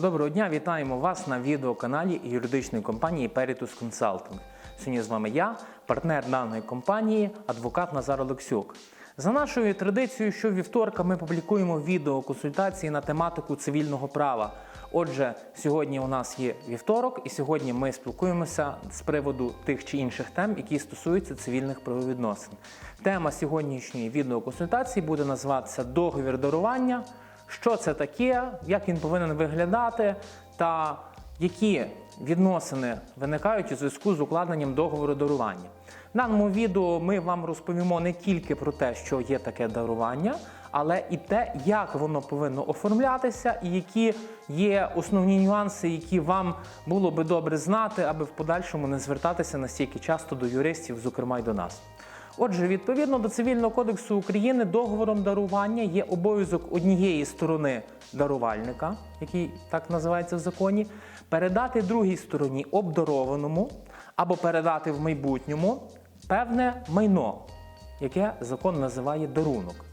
Доброго дня, вітаємо вас на відеоканалі юридичної компанії Peritus Consulting. Сьогодні з вами я, партнер даної компанії, адвокат Назар Олексюк. За нашою традицією, щовівторка ми публікуємо відеоконсультації на тематику цивільного права. Отже, сьогодні у нас є вівторок, і сьогодні ми спілкуємося з приводу тих чи інших тем, які стосуються цивільних правовідносин. Тема сьогоднішньої відеоконсультації буде називатися Договір дарування що це таке, як він повинен виглядати, та які відносини виникають у зв'язку з укладенням договору дарування. В даному відео ми вам розповімо не тільки про те, що є таке дарування, але і те, як воно повинно оформлятися, і які є основні нюанси, які вам було би добре знати, аби в подальшому не звертатися настільки часто до юристів, зокрема й до нас. Отже, відповідно до Цивільного кодексу України, договором дарування є обов'язок однієї сторони дарувальника, який так називається в законі, передати другій стороні обдарованому або передати в майбутньому певне майно, яке закон називає дарунок.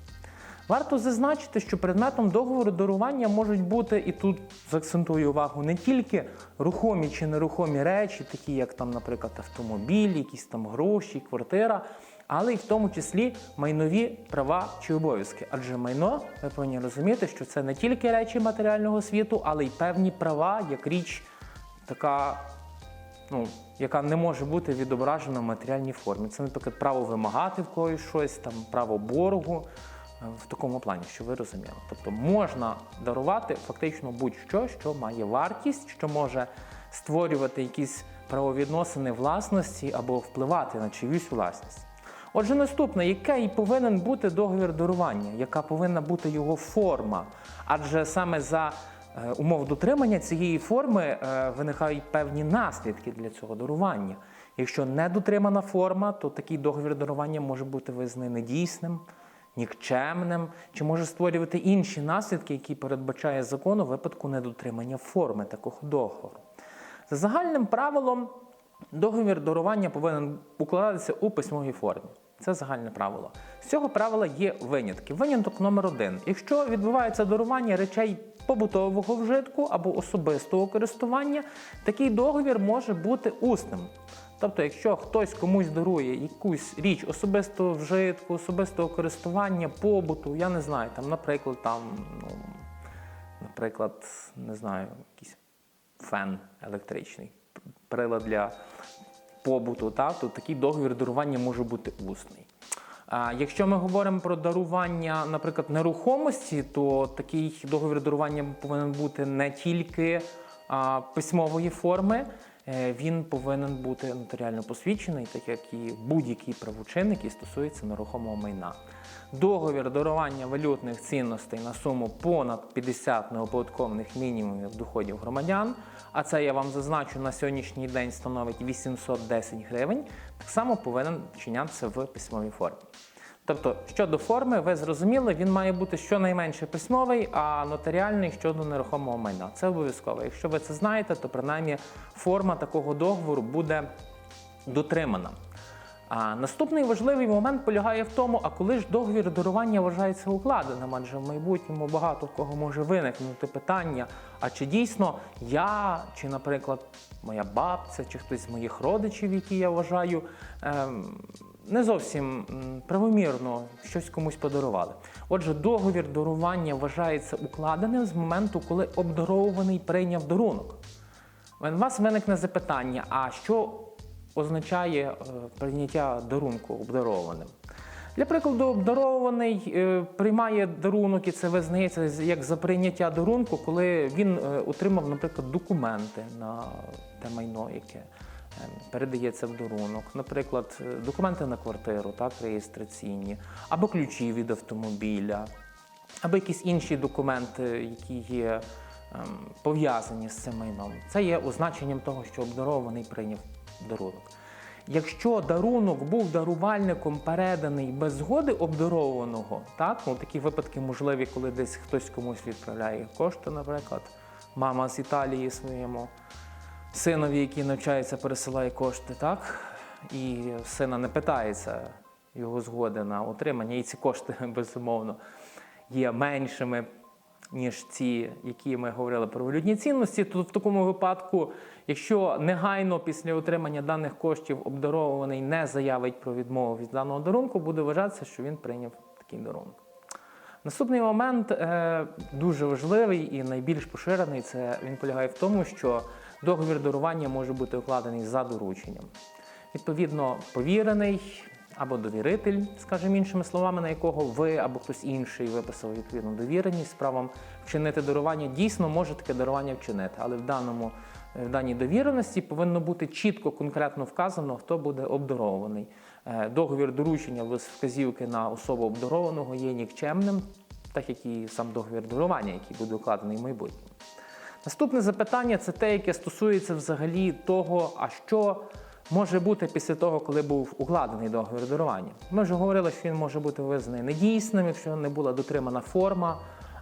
Варто зазначити, що предметом договору дарування можуть бути, і тут заакцентую увагу, не тільки рухомі чи нерухомі речі, такі як там, наприклад, автомобіль, якісь там гроші, квартира, але й в тому числі майнові права чи обов'язки. Адже майно, ви повинні розуміти, що це не тільки речі матеріального світу, але й певні права, як річ така ну, яка не може бути відображена в матеріальній формі. Це, наприклад, право вимагати в когось щось, там, право боргу е, в такому плані, що ви розуміли. Тобто можна дарувати фактично будь-що, що має вартість, що може створювати якісь правовідносини власності або впливати на чиюсь власність. Отже, наступне, який повинен бути договір дарування, яка повинна бути його форма? Адже саме за е, умов дотримання цієї форми е, виникають певні наслідки для цього дарування. Якщо не дотримана форма, то такий договір дарування може бути визнаний недійсним, нікчемним, чи може створювати інші наслідки, які передбачає закон у випадку недотримання форми такого договору. За загальним правилом, договір дарування повинен укладатися у письмовій формі. Це загальне правило. З цього правила є винятки. Виняток номер один. Якщо відбувається дарування речей побутового вжитку або особистого користування, такий договір може бути усним. Тобто, якщо хтось комусь дарує якусь річ особистого вжитку, особистого користування, побуту, я не знаю, там, наприклад, там, ну, наприклад, не знаю, якийсь фен електричний, прилад для побуту, та, то такий договір дарування може бути усний. Якщо ми говоримо про дарування, наприклад, нерухомості, то такий договір дарування повинен бути не тільки письмової форми, він повинен бути нотаріально посвідчений, так як і будь-який правочин, який стосується нерухомого майна. Договір дарування валютних цінностей на суму понад 50 неоподаткованих мінімумів доходів громадян, а це я вам зазначу на сьогоднішній день становить 810 гривень, так само повинен вчинятися в письмовій формі. Тобто, щодо форми, ви зрозуміли, він має бути щонайменше письмовий, а нотаріальний щодо нерухомого майна. Це обов'язково. Якщо ви це знаєте, то принаймні форма такого договору буде дотримана. А наступний важливий момент полягає в тому, а коли ж договір дарування вважається укладеним, адже в майбутньому багато в кого може виникнути питання, а чи дійсно я, чи, наприклад, моя бабця, чи хтось з моїх родичів, які я вважаю, ем, не зовсім правомірно щось комусь подарували. Отже, договір дарування вважається укладеним з моменту, коли обдарований прийняв дарунок. У вас виникне запитання: а що означає е, прийняття дарунку обдарованим? Для прикладу, обдарований е, приймає дарунок, і це визнається як за прийняття дарунку, коли він е, отримав, наприклад, документи на те майно, яке передається в дарунок. Наприклад, е, документи на квартиру, так, реєстраційні, або ключі від автомобіля, або якісь інші документи, які є ем, пов'язані з цим майном. Це є означенням того, що обдарований прийняв дарунок. Якщо дарунок був дарувальником переданий без згоди обдарованого, так, ну такі випадки можливі, коли десь хтось комусь відправляє кошти, наприклад, мама з Італії своєму синові, який навчається, пересилає кошти, так, і сина не питається його згоди на отримання, і ці кошти, безумовно, є меншими ніж ці, які ми говорили про валютні цінності, то в такому випадку, якщо негайно після отримання даних коштів обдарований не заявить про відмову від даного дарунку, буде вважатися, що він прийняв такий дарунок. Наступний момент е, дуже важливий і найбільш поширений. Це він полягає в тому, що договір дарування може бути укладений за дорученням. Відповідно, повірений або довіритель, скажімо іншими словами, на якого ви або хтось інший виписав відповідну довіреність з правом вчинити дарування, дійсно може таке дарування вчинити, але в даному в даній довіреності повинно бути чітко конкретно вказано, хто буде обдарований. Е, Договір доручення без вказівки на особу обдарованого є нікчемним, так як і сам договір дарування, який буде укладений в майбутньому. Наступне запитання це те, яке стосується взагалі того, а що може бути після того, коли був укладений договір дарування. Ми вже говорили, що він може бути визнаний недійсним, якщо не була дотримана форма,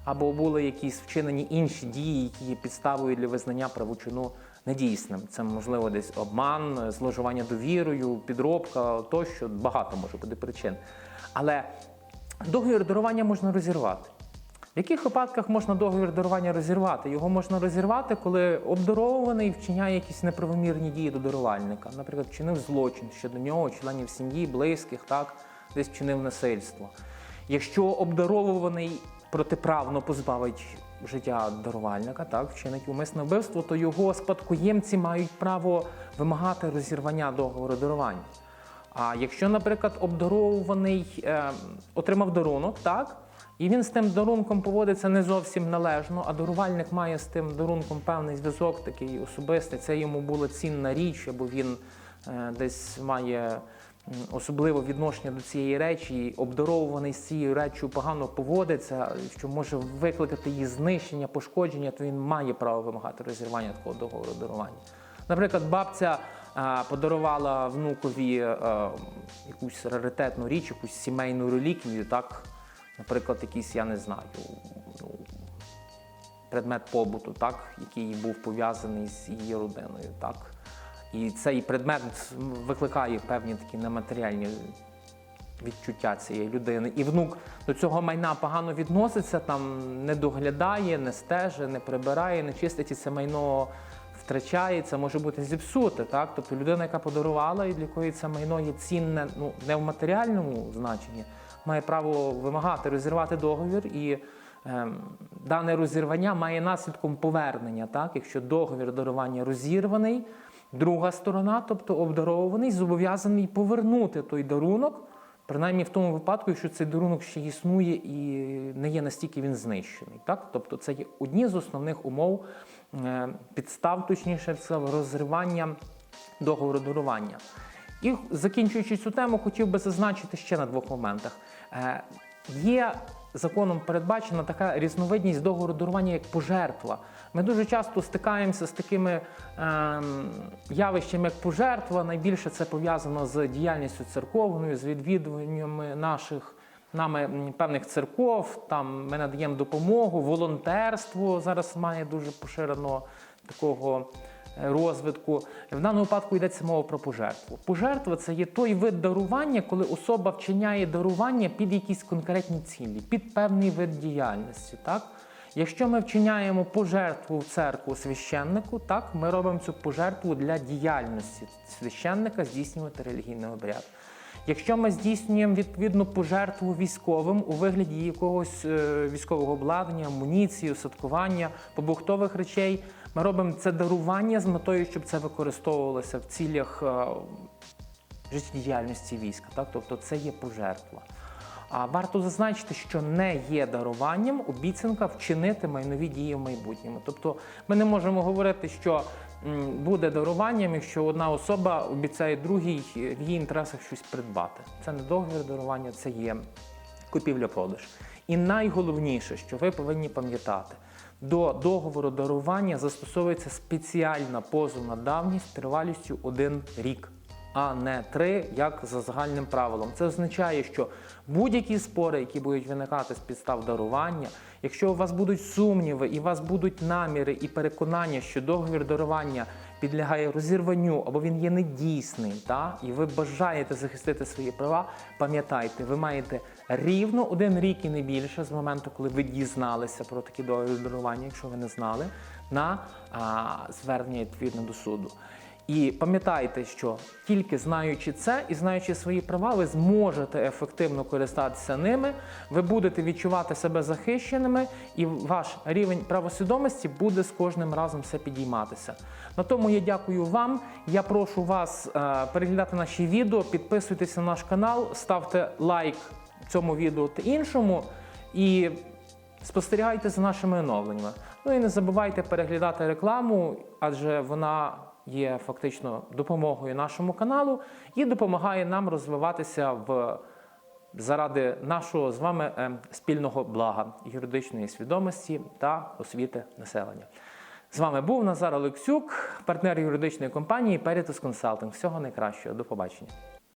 або були якісь вчинені інші дії, які є підставою для визнання правочину недійсним. Це можливо десь обман, зловживання довірою, підробка тощо багато може бути причин. Але договір дарування можна розірвати. В яких випадках можна договір дарування розірвати? Його можна розірвати, коли обдарований вчиняє якісь неправомірні дії до дарувальника. Наприклад, вчинив злочин щодо нього, членів сім'ї, близьких, так, десь вчинив насильство. Якщо обдарований протиправно позбавить життя дарувальника, так, вчинить умисне вбивство, то його спадкоємці мають право вимагати розірвання договору дарування. А якщо, наприклад, обдарований е, отримав дарунок, так, і він з тим дарунком поводиться не зовсім належно, а дарувальник має з тим дарунком певний зв'язок, такий особистий, це йому була цінна річ, або він е, десь має особливе відношення до цієї речі, і обдарований з цією реччю погано поводиться, що може викликати її знищення, пошкодження, то він має право вимагати розірвання такого договору дарування. Наприклад, бабця е, подарувала внукові е, якусь раритетну річ, якусь сімейну реліквію, так, наприклад, якийсь, я не знаю, ну, предмет побуту, так, який був пов'язаний з її родиною. Так. І цей предмет викликає певні такі нематеріальні відчуття цієї людини. І внук до цього майна погано відноситься, там не доглядає, не стежить, не прибирає, не чистить і це майно втрачає, це може бути зіпсуте. Так? Тобто людина, яка подарувала і для якої це майно є цінне ну, не в матеріальному значенні, має право вимагати розірвати договір і. Ем, Дане розірвання має наслідком повернення, так? якщо договір дарування розірваний, друга сторона, тобто обдарований, зобов'язаний повернути той дарунок, принаймні в тому випадку, якщо цей дарунок ще існує і не є настільки він знищений. Так? Тобто це є одні з основних умов е, підстав, точніше, це розривання договору дарування. І закінчуючи цю тему, хотів би зазначити ще на двох моментах. Е, Є законом передбачена така різновидність договору дарування як пожертва. Ми дуже часто стикаємося з такими ем, явищами, як пожертва. Найбільше це пов'язано з діяльністю церковною, з відвідуваннями наших нами певних церков. Там ми надаємо допомогу, волонтерство зараз має дуже поширено такого е, розвитку. В даному випадку йдеться мова про пожертву. Пожертва це є той вид дарування, коли особа вчиняє дарування під якісь конкретні цілі, під певний вид діяльності. Так? Якщо ми вчиняємо пожертву в церкву священнику, так ми робимо цю пожертву для діяльності священника здійснювати релігійний обряд. Якщо ми здійснюємо відповідну пожертву військовим у вигляді якогось е, військового обладнання, амуніції, усадкування, побутових речей, ми робимо це дарування з метою, щоб це використовувалося в цілях е, життєдіяльності війська. Так? Тобто це є пожертва. А варто зазначити, що не є даруванням обіцянка вчинити майнові дії в майбутньому. Тобто ми не можемо говорити, що буде даруванням, якщо одна особа обіцяє другій в її інтересах щось придбати. Це не договір дарування, це є купівля-продаж. І найголовніше, що ви повинні пам'ятати, до договору дарування застосовується спеціальна позовна давність тривалістю один рік, а не три, як за загальним правилом. Це означає, що будь-які спори, які будуть виникати з підстав дарування, якщо у вас будуть сумніви і у вас будуть наміри і переконання, що договір дарування підлягає розірванню або він є недійсний, та, і ви бажаєте захистити свої права, пам'ятайте, ви маєте рівно один рік і не більше з моменту, коли ви дізналися про такі договір дарування, якщо ви не знали, на а, звернення відповідно до суду. І пам'ятайте, що тільки знаючи це і знаючи свої права, ви зможете ефективно користатися ними, ви будете відчувати себе захищеними, і ваш рівень правосвідомості буде з кожним разом все підійматися. На тому я дякую вам. Я прошу вас е, переглядати наші відео, підписуйтесь на наш канал, ставте лайк цьому відео та іншому. І спостерігайте за нашими оновленнями. Ну і не забувайте переглядати рекламу, адже вона є фактично допомогою нашому каналу і допомагає нам розвиватися в заради нашого з вами е, спільного блага, юридичної свідомості та освіти населення. З вами був Назар Олексюк, партнер юридичної компанії Peritus Consulting. Всього найкращого. До побачення.